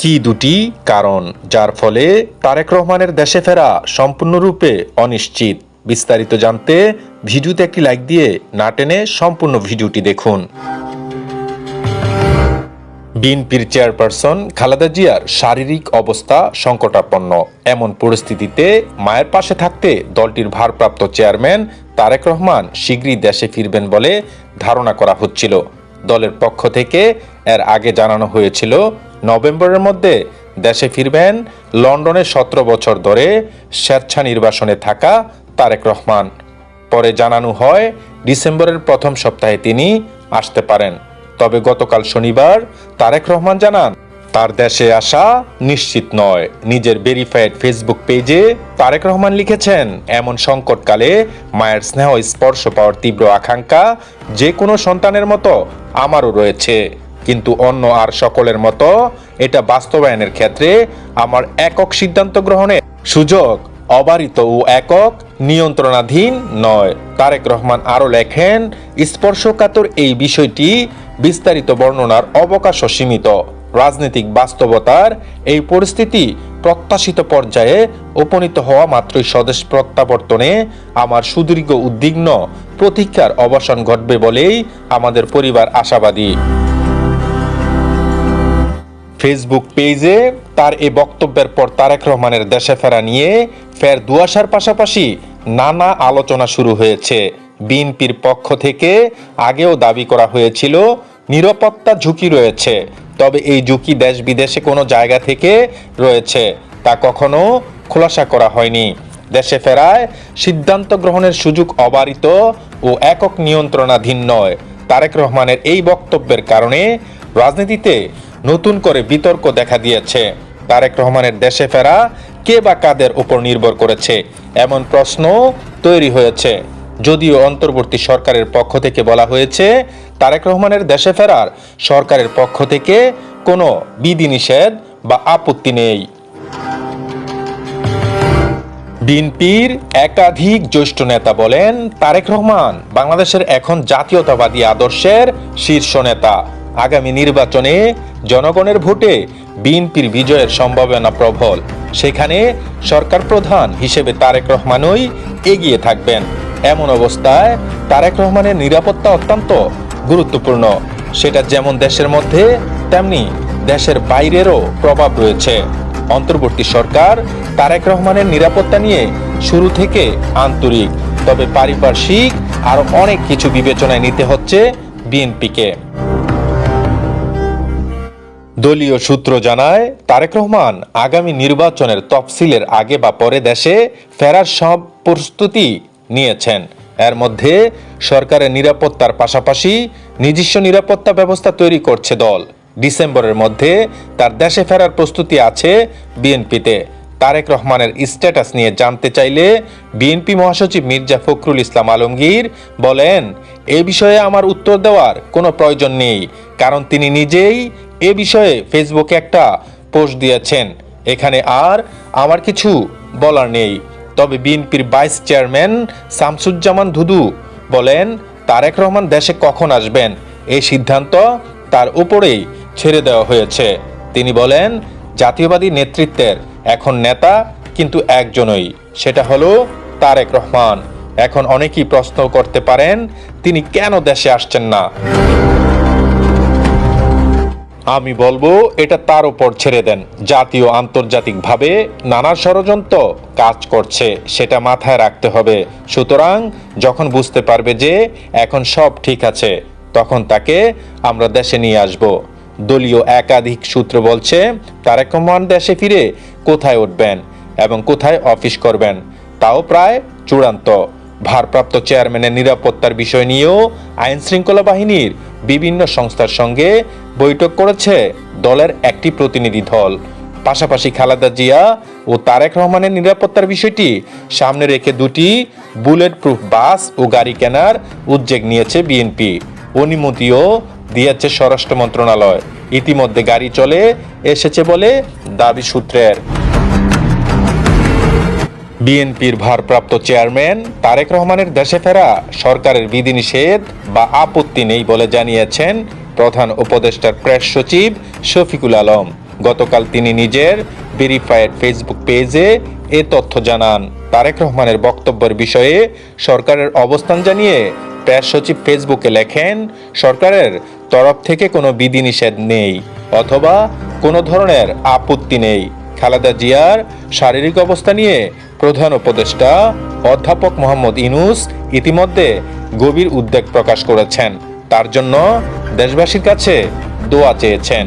কি দুটি কারণ? যার ফলে তারেক রহমানের দেশে ফেরা সম্পূর্ণরূপে অনিশ্চিত। বিস্তারিত জানতে ভিডিওতে একটি লাইক দিয়ে না টেনে সম্পূর্ণ ভিডিওটি দেখুন। বিএনপির চেয়ারপারসন খালেদা জিয়ার শারীরিক অবস্থা সংকটাপন্ন। এমন পরিস্থিতিতে মায়ের পাশে থাকতে দলটির ভারপ্রাপ্ত চেয়ারম্যান তারেক রহমান শীঘ্রই দেশে ফিরবেন বলে ধারণা করা হচ্ছিল। দলের পক্ষ থেকে এর আগে জানানো হয়েছিল, নভেম্বরের মধ্যে দেশে ফিরবেন লন্ডনে সতেরো বছর ধরে স্বেচ্ছা নির্বাসনে থাকা তারেক রহমান। পরে জানানো হয়, ডিসেম্বরের প্রথম সপ্তাহে তিনি আসতে পারেন। তবে গতকাল শনিবার তারেক রহমান জানান, তার দেশে আসা নিশ্চিত নয়। নিজের ভেরিফাইড ফেসবুক পেজে তারেক রহমান লিখেছেন, এমন সংকটকালে মায়ের স্নেহ স্পর্শ পাওয়ার তীব্র আকাঙ্ক্ষা যে কোনো সন্তানের মতো আমারও রয়েছে। কিন্তু অন্য আর সকলের মতো এটা বাস্তবায়নের ক্ষেত্রে আমার একক সিদ্ধান্ত গ্রহণের সুযোগ অবারিত ও একক নিয়ন্ত্রণাধীন নয়। তারেক রহমান আরও লেখেন, স্পর্শকাতর এই বিষয়টি বিস্তারিত বর্ণনার অবকাশও সীমিত। রাজনৈতিক বাস্তবতার এই পরিস্থিতি প্রত্যাশিত পর্যায়ে উপনীত হওয়া মাত্রই স্বদেশ প্রত্যাবর্তনে আমার সুদীর্ঘ উদ্বিগ্ন প্রতীক্ষার অবসান ঘটবে বলেই আমাদের পরিবার আশাবাদী। ফেসবুক পেজে তার এ বক্তব্যের পর তারেক রহমানের দেশে ফেরা নিয়ে ফের দুয়াশার পাশাপাশি নানা আলোচনা শুরু হয়েছে। বিএনপির পক্ষ থেকে আগেও দাবি করা হয়েছিল, নিরাপত্তা ঝুঁকি রয়েছে। তবে এই ঝুঁকি দেশ বিদেশে কোনো জায়গা থেকে রয়েছে তা কখনো খোলাসা করা হয়নি। দেশে ফেরায় সিদ্ধান্ত গ্রহণের সুযোগ অবারিত ও একক নিয়ন্ত্রণাধীন নয়। তারেক রহমানের এই বক্তব্যের কারণে রাজনীতিতে নতুন করে বিতর্ক দেখা দিয়েছে। তারেক রহমানের দেশে ফেরা কে বা কাদের উপর নির্ভর করেছে? এমন প্রশ্ন তৈরি হয়েছে। যদিও অন্তর্বর্তী সরকারের পক্ষ থেকে বলা হয়েছে, তারেক রহমানের দেশে ফেরার সরকারের পক্ষ থেকে কোনো বিধিনিষেধ বা আপত্তি নেই। বিএনপির একাধিক জ্যেষ্ঠ নেতা বলেন, তারেক রহমান বাংলাদেশের এখন জাতীয়তাবাদী আদর্শের শীর্ষ নেতা। আগামী নির্বাচনে জনগণের ভোটে বিএনপির বিজয়ের সম্ভাবনা প্রবল। সেখানে সরকার প্রধান হিসেবে তারেক রহমানই এগিয়ে থাকবেন। এমন অবস্থায় তারেক রহমানের নিরাপত্তা অত্যন্ত গুরুত্বপূর্ণ। সেটা যেমন দেশের মধ্যে, তেমনি দেশের বাইরেরও প্রভাব রয়েছে। অন্তর্বর্তী সরকার তারেক রহমানের নিরাপত্তা নিয়ে শুরু থেকে আন্তরিক, তবে পারিপার্শ্বিক আরও অনেক কিছু বিবেচনায় নিতে হচ্ছে বিএনপিকে। দলীয় সূত্র জানায়, তারেক রহমান আগামী নির্বাচনের তফসিলের আগে বা পরে দেশে ফেরার সব প্রস্তুতি নিয়েছেন। এর মধ্যে সরকারের নিরাপত্তার পাশাপাশি নিজস্ব নিরাপত্তা ব্যবস্থা তৈরি করছে দল। ডিসেম্বরের মধ্যে তার দেশে ফেরার প্রস্তুতি আছে বিএনপিতে। তারেক রহমানের স্ট্যাটাস নিয়ে জানতে চাইলে বিএনপি মহাসচিব মির্জা ফখরুল ইসলাম আলমগীর বলেন, এ বিষয়ে আমার উত্তর দেওয়ার কোনো প্রয়োজন নেই, কারণ তিনি নিজেই এ বিষয়ে ফেসবুকে একটা পোস্ট দিয়েছেন। এখানে আর আমার কিছু বলার নেই। তবে বিএনপির ভাইস চেয়ারম্যান শামসুজ্জামান ধুদু বলেন, তারেক রহমান দেশে কখন আসবেন? এই সিদ্ধান্ত তার উপরেই ছেড়ে দেওয়া হয়েছে। তিনি বলেন, জাতীয়বাদী নেতৃত্বের এখন নেতা কিন্তু একজনই, সেটা হলো তারেক রহমান। এখন অনেকেই প্রশ্ন করতে পারেন, তিনি কেন দেশে আসছেন না? আমি বলব, এটা তার উপর ছেড়ে দেন। জাতীয় আন্তর্জাতিকভাবে নানা ষড়যন্ত্র কাজ করছে, সেটা মাথায় রাখতে হবে। সুতরাং যখন বুঝতে পারবে যে এখন সব ঠিক আছে, তখন তাকে আমরা দেশে নিয়ে আসব। দলীয় একাধিক সূত্র বলছে, তারেক রহমান দেশে ফিরে কোথায় উঠবেন এবং কোথায় অফিস করবেন, তাও প্রায় চূড়ান্ত। ভারপ্রাপ্ত চেয়ারম্যানের নিরাপত্তার বিষয় নিয়েও আইন শৃঙ্খলা বাহিনীর বিভিন্ন সংস্থার সঙ্গে বৈঠক করেছে দলের একটি প্রতিনিধি দল। পাশাপাশি খালেদা জিয়া ও তারেক রহমানের নিরাপত্তার বিষয়টি সামনে রেখে দুটি বুলেট প্রুফ বাস ও গাড়ি কেনার উদ্যোগ নিয়েছে বিএনপি। অনুমতিও দিয়েছে স্বরাষ্ট্র মন্ত্রণালয়। ইতিমধ্যে গাড়ি চলে এসেছে বলে দাবি সূত্রের। বিএনপির ভারপ্রাপ্ত চেয়ারম্যান তারেক রহমানের দেশে ফেরা সরকারের বিধিনিষেধ বা আপত্তি নেই বলে জানিয়েছেন প্রধান উপদেষ্টার প্রেস সচিব শফিকুল আলম। গতকাল তিনি নিজের ভেরিফাইড ফেসবুক পেজে এ তথ্য জানান। তারেক রহমানের বক্তব্যের বিষয়ে সরকারের অবস্থান জানিয়ে প্রেস সচিব ফেসবুকে লেখেন, সরকারের তরফ থেকে কোনো বিধিনিষেধ নেই অথবা কোনো ধরনের আপত্তি নেই। খালেদা জিয়ার শারীরিক অবস্থা নিয়ে প্রধান উপদেষ্টা অধ্যাপক মোহাম্মদ ইনুস ইতিমধ্যে গভীর উদ্বেগ প্রকাশ করেছেন। তার জন্য দেশবাসীর কাছে দোয়া চেয়েছেন।